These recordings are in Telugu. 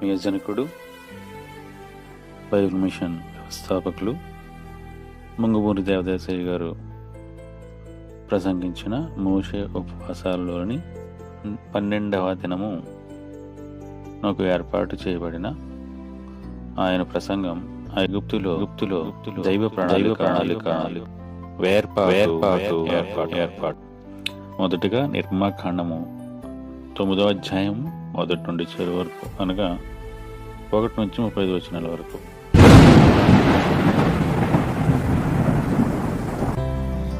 నియోజనకుడు బైబిల్ మిషన్ వ్యవస్థాపకులు ముంగుమూరి దేవదేశయ్య గారు ప్రసంగించిన మోషే ఉపవాసాలలోని పన్నెండవ దినము నాకు ఏర్పాటు చేయబడిన ఆయన ప్రసంగం ఐగుప్తులో గుప్తులో దైవ ప్రణాళిక ప్రణాళిక వేర్పాటు ఏర్పాటు ఏర్పాటు. మొదటిగా నిర్మాకాండము తొమ్మిదో అధ్యాయం మొదటి నుండి చివరి వరకు అనగా ఒకటి నుంచి ముప్పై ఐదు వచనాల వరకు.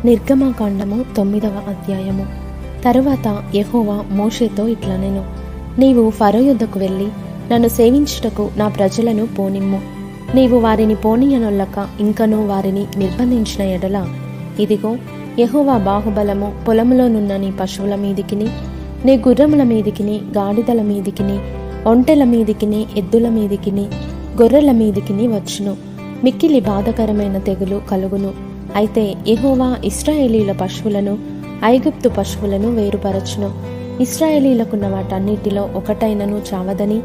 నిర్గమకాండము తొమ్మిదవ అధ్యాయము. తరువాత యహోవా మోషేతో ఇట్లా నేను నీవు ఫరో యుద్ధకు వెళ్ళి నన్ను సేవించుటకు నా ప్రజలను పోనిమ్ము. నీవు వారిని పోనీయనొల్లక ఇంకనూ వారిని నిర్బంధించిన ఎడల. ఇదిగో యహోవా బాహుబలము పొలములోనున్న నీ పశువుల మీదికిని నీ గుర్రముల మీదికిని గాడిదల మీదికిని ఒంటెల మీదికిని ఎద్దుల మీదికిని గొర్రెల మీదికిని వచ్చును. మిక్కిలి బాధకరమైన తెగులు కలుగును. అయితే ఎహోవా ఇస్రాయేలీల పశువులను ఐగుప్తు పశువులను వేరుపరచును. ఇస్రాయేలీలకున్న వాటన్నిటిలో ఒకటైనను చావదని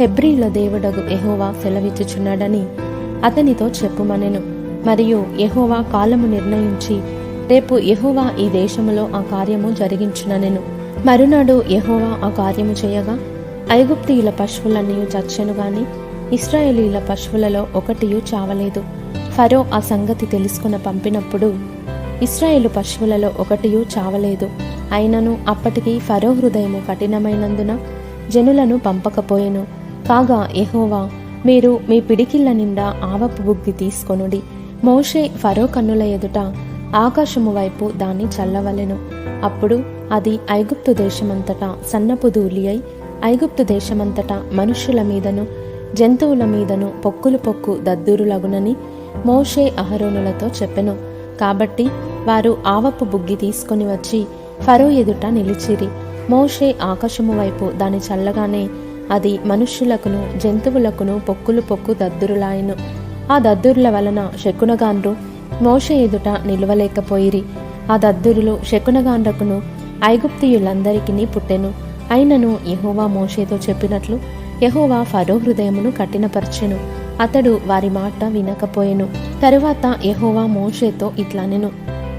హెబ్రీల దేవుడగు ఎహోవా సెలవిచ్చుచున్నాడని అతనితో చెప్పుమనెను. మరియు ఎహోవా కాలము నిర్ణయించి రేపు ఎహోవా ఈ దేశములో ఆ కార్యము జరిగించుననెను. మరునాడు యహోవా ఆ కార్యము చేయగా ఐగుప్తియుల పశువులన్నీ చచ్చెను గాని ఇస్రాయేలీల పశువులలో ఒకటియు చావలేదు. ఫరో ఆ సంగతి తెలుసుకున్న పంపినప్పుడు ఇస్రాయేలు పశువులలో ఒకటియు చావలేదు. అయినను అప్పటికి ఫరో హృదయము కఠినమైనందున జనులను పంపకపోయెను. కాగా ఎహోవా మీరు మీ పిడికిళ్ళ నిండా ఆవపు బుగ్గి తీసుకొనుడి. మోషే ఫరో కన్నుల ఎదుట ఆకాశము వైపు దాన్ని చల్లవలెను. అప్పుడు అది ఐగుప్తు దేశమంతటా సన్నపు ధూళి అయి ఐగుప్తు దేశమంతటా మనుష్యుల మీదను జంతువుల మీదను పొక్కులు పొక్కు దద్దురులగునని మోషే అహరోనులతో చెప్పెను. కాబట్టి వారు ఆవపు బుగ్గి తీసుకొని వచ్చి ఫరో ఎదుట నిలిచిరి. మోషే ఆకాశము వైపు దాని చల్లగానే అది మనుష్యులకును జంతువులకును పొక్కులు పొక్కు దద్దురులాయను. ఆ దద్దురుల వలన శకునగాండ్రు మోషే ఎదుట నిలవలేకపోయిరి. ఆ దద్దురులు శకునగాండ్రకును ఐగుప్తియులందరికీ పుట్టెను. అయినను యహోవా మోషేతో చెప్పినట్లు యహోవా ఫరో హృదయమును కఠినపరచెను. అతడు వారి మాట వినకపోయెను. తరువాత యహోవా మోషేతో ఇట్లనెను.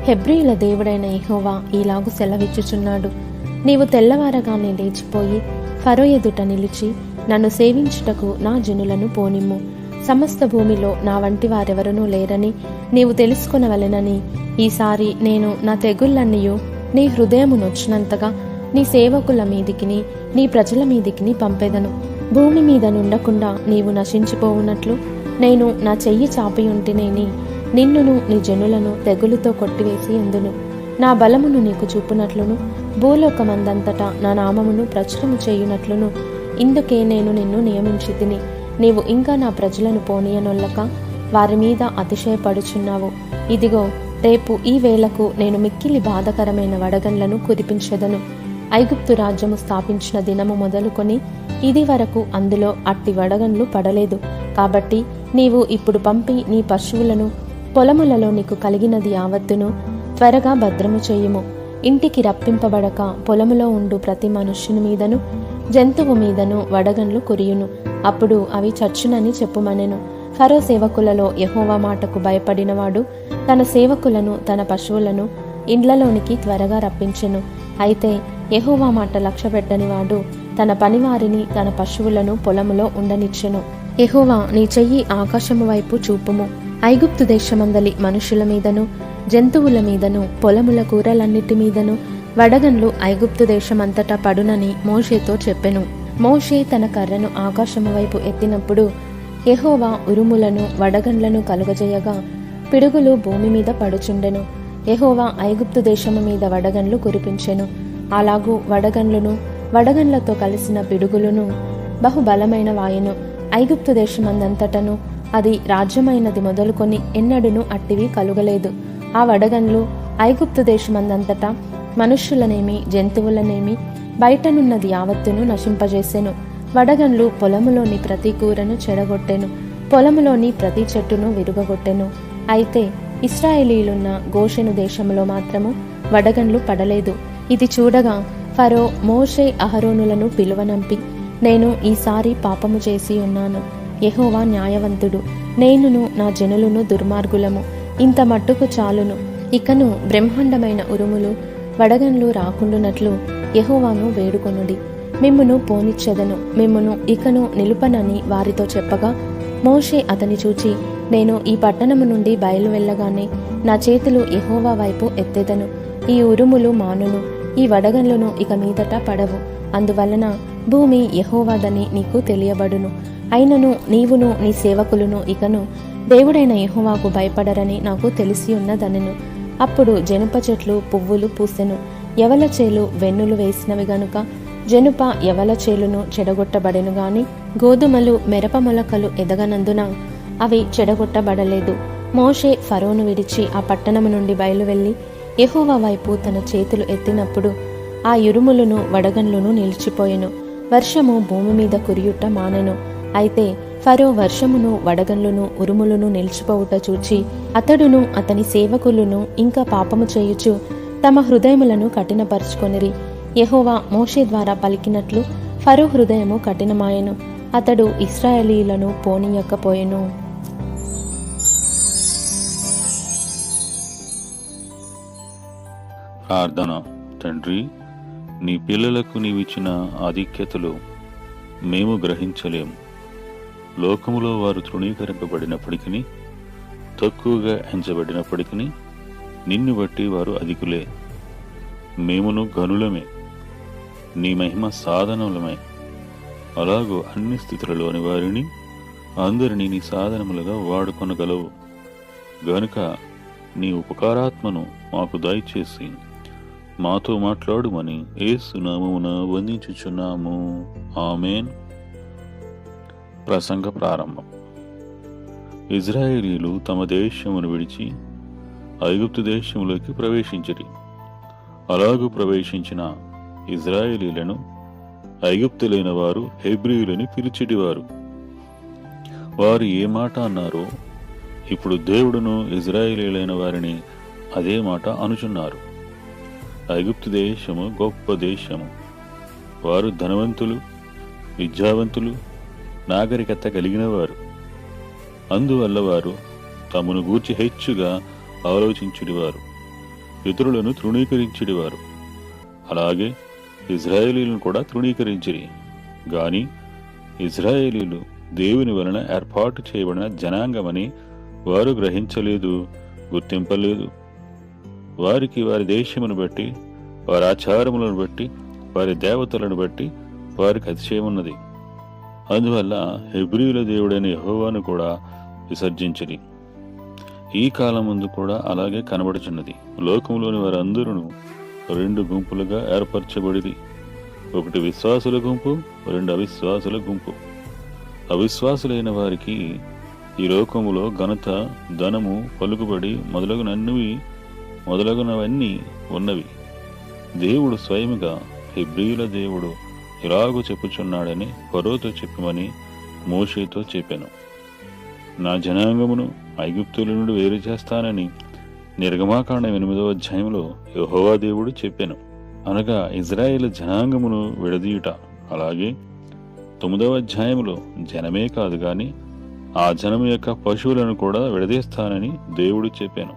హెబ్రియుల దేవుడైన యహోవా ఈలాగు సెలవిచ్చుచున్నాడు. నీవు తెల్లవారగానే లేచిపోయి ఫరో ఎదుట నిలిచి నన్ను సేవించుటకు నా జనులను పోనిమ్ము. సమస్త భూమిలో నా వంటి వారెవరనూ లేరని నీవు తెలుసుకొనవలెనని. ఈసారి నేను నా తెగుళ్ళన్నయూ నీ హృదయము నొచ్చినంతగా నీ సేవకుల మీదికిని నీ ప్రజల మీదికిని పంపెదను. భూమి మీద నుండకుండా నీవు నశించిపోవునట్లు నేను నా చెయ్యి చాపి ఉంటినేని. నిన్నును నీ జనులను తెగులుతో కొట్టివేసి ఎందును నా బలమును నీకు చూపునట్లును. భూలోకమందంతటా నా నామమును ప్రచురము చేయునట్లును. ఇందుకే నేను నిన్ను నియమించి తిని నీవు ఇంకా నా ప్రజలను పోనీయనొల్లక వారి మీద అతిశయపడుచున్నావు. ఇదిగో రేపు ఈ వేళకు నేను మిక్కిలి బాధకరమైన వడగండ్లను కురిపించెదను ఐగుప్తు రాజ్యము స్థాపించిన దినము మొదలుకొని ఇది వరకు అందులో అట్టి వడగండ్లు పడలేదు. కాబట్టి నీవు ఇప్పుడు పంపి నీ పశువులను పొలములలో నీకు కలిగినది యావత్తును త్వరగా భద్రము చేయుము. ఇంటికి రప్పింపబడక పొలములో ఉండు ప్రతి మనుష్యుని మీదను జంతువు మీదను వడగండ్లు కురియును. అప్పుడు అవి చచ్చునని చెప్పుమనెను. ఫరో సేవకులలో యహోవా మాటకు భయపడినవాడు తన సేవకులను తన పశువులను ఇండ్లలోనికి త్వరగా రప్పించెను. అయితే యహోవా మాట లక్ష్యపెట్టని వాడు తన పనివారిని తన పశువులను పొలములో ఉండనిచ్చెను. యహోవా నీ చెయ్యి ఆకాశము వైపు చూపుము. ఐగుప్తు దేశమందలి మనుషుల మీదను జంతువుల మీదను పొలముల కూరలన్నిటి మీదను వడగన్లు ఐగుప్తు దేశమంతటా పడునని మోషేతో చెప్పెను. మోషే తన కర్రను ఆకాశము వైపు ఎత్తినప్పుడు యహోవా ఉరుములను వడగండ్లను కలుగజేయగా పిడుగులు భూమి మీద పడుచుండెను. యహోవా ఐగుప్తు దేశము మీద వడగండ్లు కురిపించెను. అలాగూ వడగండ్లను వడగండ్లతో కలిసిన పిడుగులను బహుబలమైన వాయును ఐగుప్తు దేశమందంతటను అది రాజ్యమైనది మొదలుకొని ఎన్నడూను అట్టివి కలుగలేదు. ఆ వడగండ్లు ఐగుప్తు దేశమందంతటా మనుష్యులనేమి జంతువులనేమి బయటనున్నది యావత్తును నశింపజేసెను. వడగండ్లు పొలములోని ప్రతి కూరను చెడగొట్టెను పొలములోని ప్రతి చెట్టును విరుగగొట్టెను అయితే ఇస్రాయేలీలున్న గోషెను దేశంలో మాత్రము వడగండ్లు పడలేదు. ఇది చూడగా ఫరో మోషే అహరోనులను పిలువనంపి నేను ఈసారి పాపము చేసి ఉన్నాను. యహోవా న్యాయవంతుడు. నేనును నా జనులను దుర్మార్గులము. ఇంత మట్టుకు చాలును. ఇకను బ్రహ్మాండమైన ఉరుములు వడగన్లు రాకుండునట్లు యహోవాను వేడుకొనుడి. మిమ్మును పోనిచ్చెదను మిమ్మును ఇకను నిలుపనని వారితో చెప్పగా మోషే అతని చూచి నేను ఈ పట్టణము నుండి బయలు వెళ్ళగానే నా చేతులు ఎహోవా వైపు ఎత్తెదను. ఈ ఉరుములు మానును ఈ వడగన్లను ఇక మీదట పడవు. అందువలన భూమి యెహోవాదని నీకు తెలియబడును. అయినను నీవును నీ సేవకులను ఇకను దేవుడైన ఎహోవాకు భయపడరని నాకు తెలిసి ఉన్నదనెను. అప్పుడు జనుప చెట్లు పువ్వులు పూసెను. ఎవల చేలు వెన్నులు వేసినవి గనుక జనుప ఎవల చేలును చెడగొట్టబడెను గాని గోధుమలు మిరప మొలకలు ఎదగనందున అవి చెడగొట్టబడలేదు. మోషే ఫరోను విడిచి ఆ పట్టణము నుండి బయలువెళ్ళి యెహోవా వైపు తన చేతులు ఎత్తినప్పుడు ఆ ఇరుములను వడగన్లును నిలిచిపోయెను. వర్షము భూమి మీద కురియుట మానెను. అయితే ఫరో వర్షమును వడగన్లును ఉరుములను నిలిచిపోవుట చూచి అతడును అతని సేవకులను ఇంకా పాపము చేయుచు తమ హృదయములను కఠినపరుచుకొనిరి. యహోవా మోషే ద్వారా పలికినట్లు ఫరో హృదయము కఠినమాయెను. అతడు ఇస్రాయేలీలను పోనీయకపోయెను. ప్రార్థన. తండ్రి నీ పిల్లలకు నీవిచ్చిన ఆధిక్యతలు మేము గ్రహించలేము. లోకములో వారు తృణీకరింపబడినప్పటికీ తక్కువగా ఎంచబడినప్పటికీ నిన్ను బట్టి వారు అధికులే. మేమును గనులమే నీ మహిమ సాధనములమే. అలాగూ అన్ని స్థితులలోని వారిని అందరినీ నీ సాధనములుగా వాడుకొనగలవు. గనుక నీ ఉపకారాత్మను మాకు దయచేసి మాతో మాట్లాడుమని ఏసునామమున వందించుచున్నాము. ఆమెన్. ప్రసంగ ప్రారంభం. ఇజ్రాయేలీలు తమ దేశమును విడిచి ఐగుప్తు దేశంలోకి ప్రవేశించిరి. అలాగూ ప్రవేశించిన ఇజ్రాయేలీలను ఐగుప్తులైన వారు హెబ్రియులని పిలిచిడివారు. వారు ఏ మాట అన్నారో ఇప్పుడు దేవుడును ఇజ్రాయేలీలైన వారిని అదే మాట అనుచున్నారు. ఐగుప్తు దేశము గొప్ప దేశము. వారు ధనవంతులు విద్యావంతులు నాగరికత కలిగినవారు. అందువల్ల వారు తమను గూర్చి హెచ్చుగా ఆలోచించుడివారు. ఇతరులను తృణీకరించుడివారు. అలాగే ఇజ్రాయేలీలను కూడా తృణీకరించిరి గాని ఇజ్రాయేలీలు దేవుని వలన ఏర్పాటు చేయబడిన జనాంగమని వారు గ్రహించలేదు గుర్తింపలేదు. వారికి వారి దేశమును బట్టి వారి ఆచారములను బట్టి వారి దేవతలను బట్టి వారికి అతిశయమున్నది. అందువల్ల హెబ్రియుల దేవుడైన యహోవాను కూడా విసర్జించిరి. ఈ కాలం ముందు కూడా అలాగే కనబడుచున్నది. లోకంలోని వారందరూ రెండు గుంపులుగా ఏర్పరచబడింది. ఒకటి విశ్వాసుల గుంపు రెండు అవిశ్వాసుల గుంపు. అవిశ్వాసులైన వారికి ఈ లోకములో ఘనత ధనము పలుకుబడి మొదలగునన్నవి మొదలగునవన్నీ ఉన్నవి. దేవుడు స్వయముగా హెబ్రియుల దేవుడు ఇలాగూ చెప్పుచున్నాడని పరోతో చెప్పమని మోషేతో చెప్పాను. నా జనాంగమును ఐగుప్తుల నుండి వేరు చేస్తానని నిర్గమాకాండం ఎనిమిదవ అధ్యాయంలో యెహోవా దేవుడు చెప్పాను. అనగా ఇజ్రాయేల్ జనాంగమును విడదీయుట. అలాగే తొమ్మిదవ అధ్యాయంలో జనమే కాదు గాని ఆ జనం యొక్క పశువులను కూడా విడదీస్తానని దేవుడు చెప్పాను.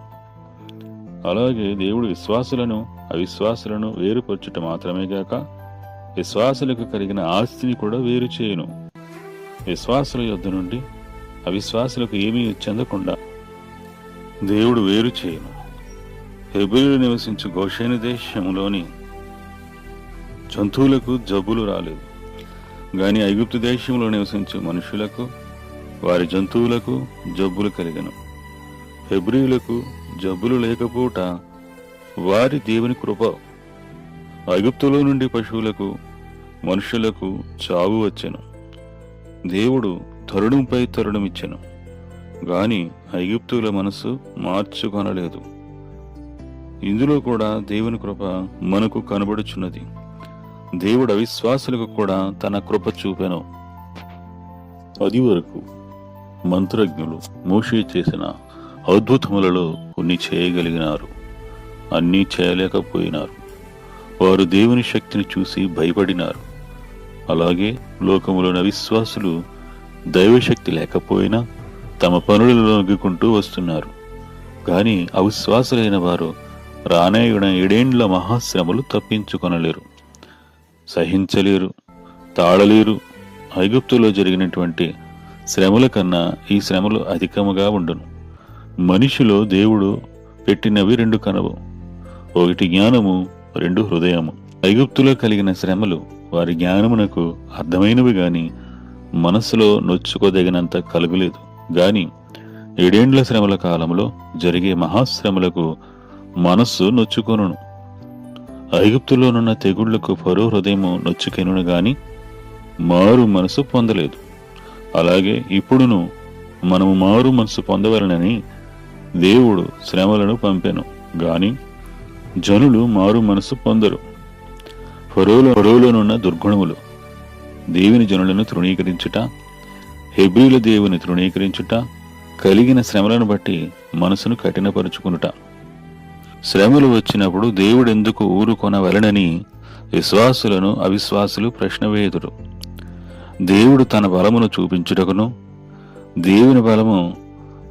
అలాగే దేవుడు విశ్వాసులను అవిశ్వాసులను వేరుపరచుట మాత్రమే గాక విశ్వాసులకు కలిగిన ఆస్తిని కూడా వేరు చేయను. విశ్వాసుల యొద్ద నుండి అవిశ్వాసులకు ఏమీ చెందకుండా దేవుడు వేరు చేయను. హెబిలు నివసించు గోషేని దేశంలోని జంతువులకు జబ్బులు రాలేదు. గాని ఐగుప్తు దేశంలో నివసించు మనుషులకు వారి జంతువులకు జబ్బులు కలిగను. హెబ్రియులకు జబ్బులు లేకపోట వారి దేవుని కృప. ఐగుప్తులో నుండి పశువులకు మనుషులకు చావు వచ్చెను. దేవుడు తరుణంపై తరుణమిచ్చెను. గాని ఐగుప్తుల మనసు మార్చుకొనలేదు. ఇందులో కూడా దేవుని కృప మనకు కనబడుచున్నది. దేవుడు అవిశ్వాసులకు కూడా తన కృప చూపెను. అది వరకు మంత్రజ్ఞులు మోషే చేసిన అద్భుతములలో కొన్ని చేయగలిగినారు. అన్నీ చేయలేకపోయినారు. వారు దేవుని శక్తిని చూసి భయపడినారు. అలాగే లోకములోని అవిశ్వాసులు దైవశక్తి లేకపోయినా తమ పనులలో నొగ్గుకుంటూ వస్తున్నారు. కానీ అవిశ్వాసులైన వారు రానేయుడ ఏడేండ్ల మహాశ్రమలు తప్పించుకొనలేరు. సహించలేరు తాళలేరు. ఐగుప్తులో జరిగినటువంటి శ్రమల కన్నా ఈ శ్రమలు అధికముగా ఉండును. మనిషిలో దేవుడు పెట్టినవి రెండు కనవు. ఒకటి జ్ఞానము రెండు హృదయము. ఐగుప్తులో కలిగిన శ్రమలు వారి జ్ఞానమునకు అర్థమైనవి గాని మనస్సులో నొచ్చుకోదగినంత కలుగులేదు. గాని ఏడేండ్ల శ్రమల కాలంలో జరిగే మహాశ్రమలకు మనస్సు నొచ్చుకొనును. ఐగుప్తులోనున్న తెగుళ్ళకు ఫరో హృదయము నొచ్చుకెనును గాని మారు మనసు పొందలేదు. అలాగే ఇప్పుడును మనము మారు మనసు పొందవలనని దేవుడు శ్రమలను పంపెను. గాని జనులు మారు మనసు పొందరు. ఫరోలో ఫరోలోనున్న దుర్గుణములు దేవుని జనులను తృణీకరించుట హెబ్రిల దేవుని తృణీకరించుట కలిగిన శ్రమలను బట్టి మనసును కఠినపరుచుకునుట. శ్రమలు వచ్చినప్పుడు దేవుడెందుకు ఊరుకొనవలనని విశ్వాసులను అవిశ్వాసులు ప్రశ్నవేదురు. దేవుడు తన బలమును చూపించుటకును దేవుని బలము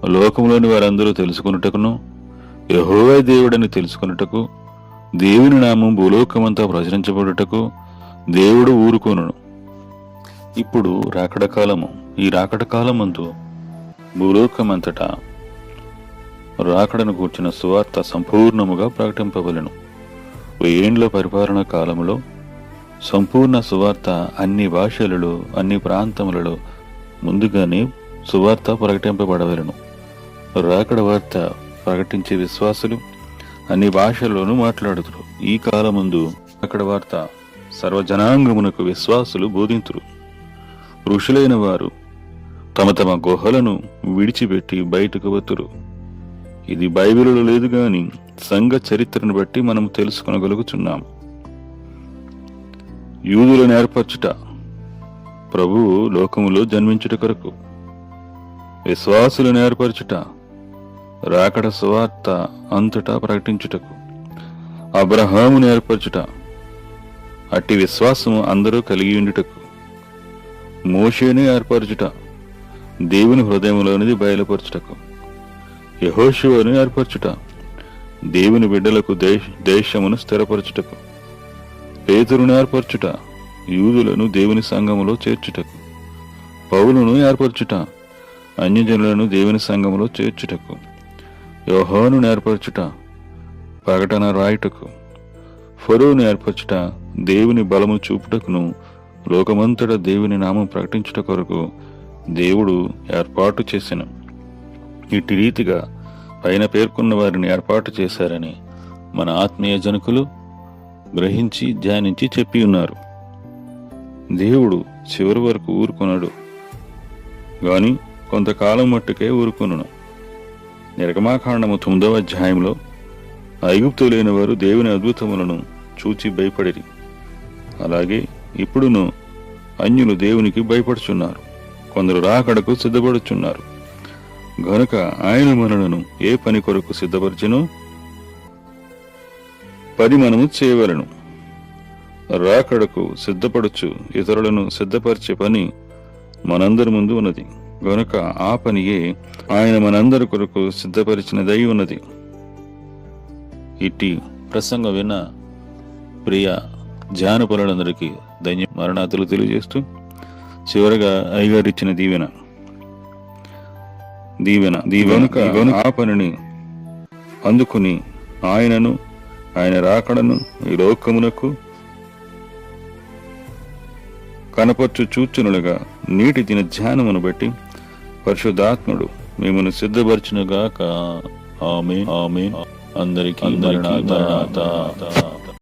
లోకంలోని వారందరూ తెలుసుకున్నటకును యెహోవా దేవుడని తెలుసుకున్నటకు దేవుని నామం భూలోకమంతా ప్రచురించబడుటకు దేవుడు ఊరుకొనును. ఇప్పుడు రాకడకాలము ఈ రాకడకాలమందు భూలోకమంతటా రాకడను కూర్చిన సువార్త సంపూర్ణముగా ప్రకటింపబలను వెయ్యేండ్ల పరిపాలన కాలములో సంపూర్ణ సువార్త అన్ని భాషలలో అన్ని ప్రాంతములలో ముందుగానే సువార్త ప్రకటింపబడవలను. రాకడ వార్త ప్రకటించే విశ్వాసులు అన్ని భాషల్లోనూ మాట్లాడుతురు ఈ కాలముందు అక్కడ వార్త సర్వజనాంగమునకు విశ్వాసులు బోధింతురు. ఋషులైన వారు తమ తమ గుహలను విడిచిపెట్టి బయటకు వతురు ఇది బైబిల్లో లేదు గాని సంఘ చరిత్రను బట్టి మనం తెలుసుకొనగలుగుచున్నాం యూదులను ఏర్పరచుట ప్రభువు లోకములో జన్మించుట కొరకు విశ్వాసులను ఏర్పరచుట రాకడ సువార్త అంతటా ప్రకటించుటకు అబ్రహామును ఏర్పరచుట అట్టి విశ్వాసము అందరూ కలిగి ఉండుటకు మోషేను ఏర్పరచుట దేవుని హృదయంలోనిది బయలుపరచుటకు. యహోశివను ఏర్పరచుట దేవుని బిడ్డలకు దేశ దేశమును స్థిరపరచుటకు పేతురును ఏర్పరచుట యూదులను దేవుని సంఘములో చేర్చుటకు పౌలును ఏర్పరచుట అన్యజనులను దేవుని సంఘములో చేర్చుటకు యోహోను ఏర్పరచుట ప్రకటన రాయుటకు ఫరోను ఏర్పరచుట దేవుని బలము చూపుటకును లోకమంతటా దేవుని నామం ప్రకటించుట కొరకు దేవుడు ఏర్పాటు చేసెను. ఇట్టి రీతిగా పైన పేర్కొన్న వారిని ఏర్పాటు చేశారని మన ఆత్మీయ జనకులు గ్రహించి ధ్యానించి చెప్పి ఉన్నారు. దేవుడు చివరి వరకు ఊరుకొనడు. గాని కొంతకాలం మట్టుకే ఊరుకొనును. నిర్గమాకాండము తొమ్మిదవ అధ్యాయంలో ఐగుప్తు లేని వారు దేవుని అద్భుతములను చూచి భయపడిరి. అలాగే ఇప్పుడును అన్యులు దేవునికి భయపడుచున్నారు. కొందరు రాకడకు సిద్ధపడుచున్నారు. గనుక ఆయన మనలను ఏ పని కొరకు సిద్ధపరిచెనో పని మనము చేయవలను. రాకడకు సిద్ధపడుచు ఇతరులను సిద్ధపరిచే పని మనందరి ముందు ఉన్నది. గనుక ఆ పనియే ఆయన మనందరి కొరకు సిద్ధపరిచినదై ఉన్నది. ఇట్టి ప్రసంగం విన్న ప్రియ ధ్యానపరులందరికీ ధన్య మరణాతులు తెలియజేస్తూ చివరగా అయ్యగారిచ్చిన దీవెన. దీవెన దీవెనుక ఆ పనిని అందుకుని ఆయనను ఆయన రాకడను ఈ లోకమునకు కనపరచు చూచునులుగా నీటి దిన ధ్యానమును బట్టి పరిశుద్ధాత్ముడు మిమ్మల్ని సిద్ధపరచునుగాక. ఆమె ఆమె అందరికీ మరణాత